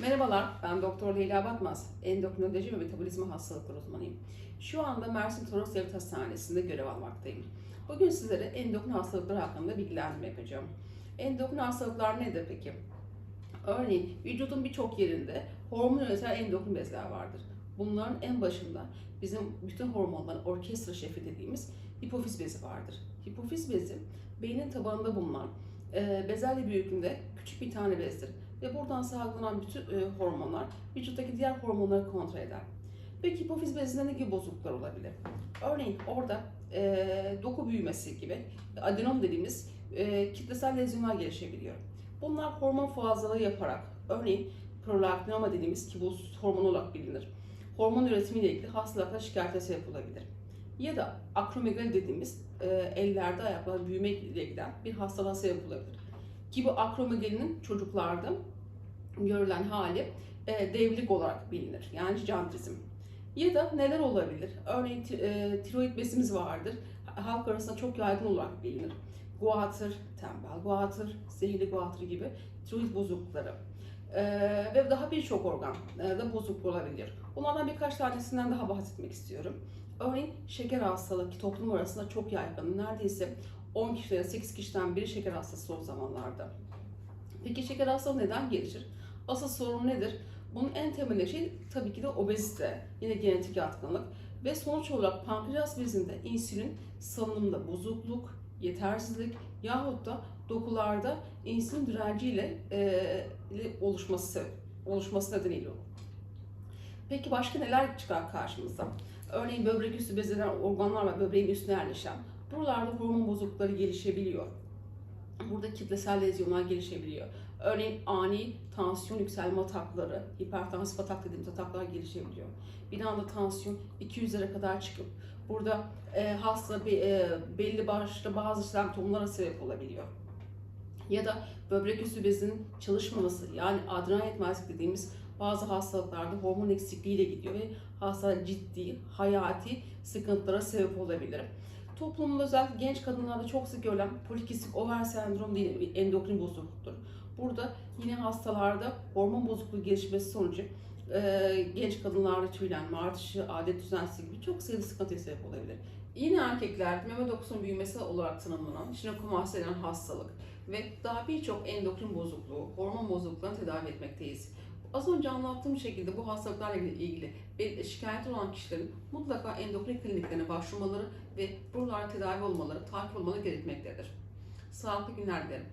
Merhabalar, ben Doktor Leyla Batmaz. Endokrinoloji ve metabolizma hastalıkları uzmanıyım. Şu anda Mersin Toros Devlet Hastanesi'nde görev almaktayım. Bugün sizlere endokrin hastalıkları hakkında bilgilendirme yapacağım. Endokrin hastalıklar nedir peki? Örneğin vücudun birçok yerinde hormon üreten endokrin bezler vardır. Bunların en başında bizim bütün hormonların orkestra şefi dediğimiz hipofiz bezi vardır. Hipofiz bezi beynin tabanında bulunan e, bezelye büyüklüğünde küçük bir tane bezdir ve buradan salgılanan bütün e, hormonlar vücuttaki diğer hormonları kontrol eder. Peki hipofiz bezinde ne gibi bozukluklar olabilir? Örneğin orada e, doku büyümesi gibi adenom dediğimiz e, kitlesel lezyonlar gelişebiliyor. Bunlar hormon fazlalığı yaparak, örneğin prolaktinoma dediğimiz ki bu hormon olarak bilinir. Hormon üretimiyle ilgili hastalıkla şikayete sebep. Ya da akromegali dediğimiz e, ellerde ayaklarda büyüme ile giden bir hastalığa sebep olabilir. Ki bu akromegalinin çocuklarda görülen hali e, devlik olarak bilinir. Yani jantrizm. Ya da neler olabilir? Örneğin e, tiroid bezimiz vardır. Halk arasında çok yaygın olarak bilinir. Guatr, tembel guatr, zehirli guatr gibi tiroid bozuklukları. E, ve daha birçok organda bozukluk olabilir. Bunlardan birkaç tanesinden daha bahsetmek istiyorum. Örneğin şeker hastalığı ki toplum arasında çok yaygın. Neredeyse 10 kişiden 8 kişiden biri şeker hastası son zamanlarda. Peki şeker hastalığı neden gelişir? Asıl sorun nedir? Bunun en temel şey tabii ki de obezite, yine genetik yatkınlık ve sonuç olarak pankreas bezinde insülin salınımında bozukluk, yetersizlik yahut da dokularda insülin direnciyle e, oluşması oluşması nedeniyle. Peki başka neler çıkar karşımıza? Örneğin böbrek üstü bezelen organlar ve böbreğin üstüne yerleşen. Buralarda hormon bozuklukları gelişebiliyor. Burada kitlesel lezyonlar gelişebiliyor. Örneğin ani tansiyon yükselme atakları, hipertansif atak dediğimiz ataklar gelişebiliyor. Bir anda tansiyon 200'lere kadar çıkıp burada e, hasta bir, e, belli başlı bazı semptomlara sebep olabiliyor. Ya da böbrek üstü bezinin çalışmaması yani adrenal yetmezlik dediğimiz bazı hastalıklarda hormon eksikliğiyle gidiyor ve hasta ciddi, hayati sıkıntılara sebep olabilir. Toplumda özellikle genç kadınlarda çok sık görülen polikistik over sendrom değil, bir endokrin bozukluktur. Burada yine hastalarda hormon bozukluğu gelişmesi sonucu e, genç kadınlarda tüylenme artışı, adet düzensizliği gibi çok sayıda sıkıntıya sebep olabilir. Yine erkeklerde meme dokusunun büyümesi olarak tanımlanan jinekomasti denen hastalık ve daha birçok endokrin bozukluğu, hormon bozukluğunu tedavi etmekteyiz. Az önce anlattığım şekilde bu hastalıklarla ilgili şikayet olan kişilerin mutlaka endokrin kliniklerine başvurmaları ve buralarda tedavi olmaları, takip olmaları gerekmektedir. Sağlıklı günler dilerim.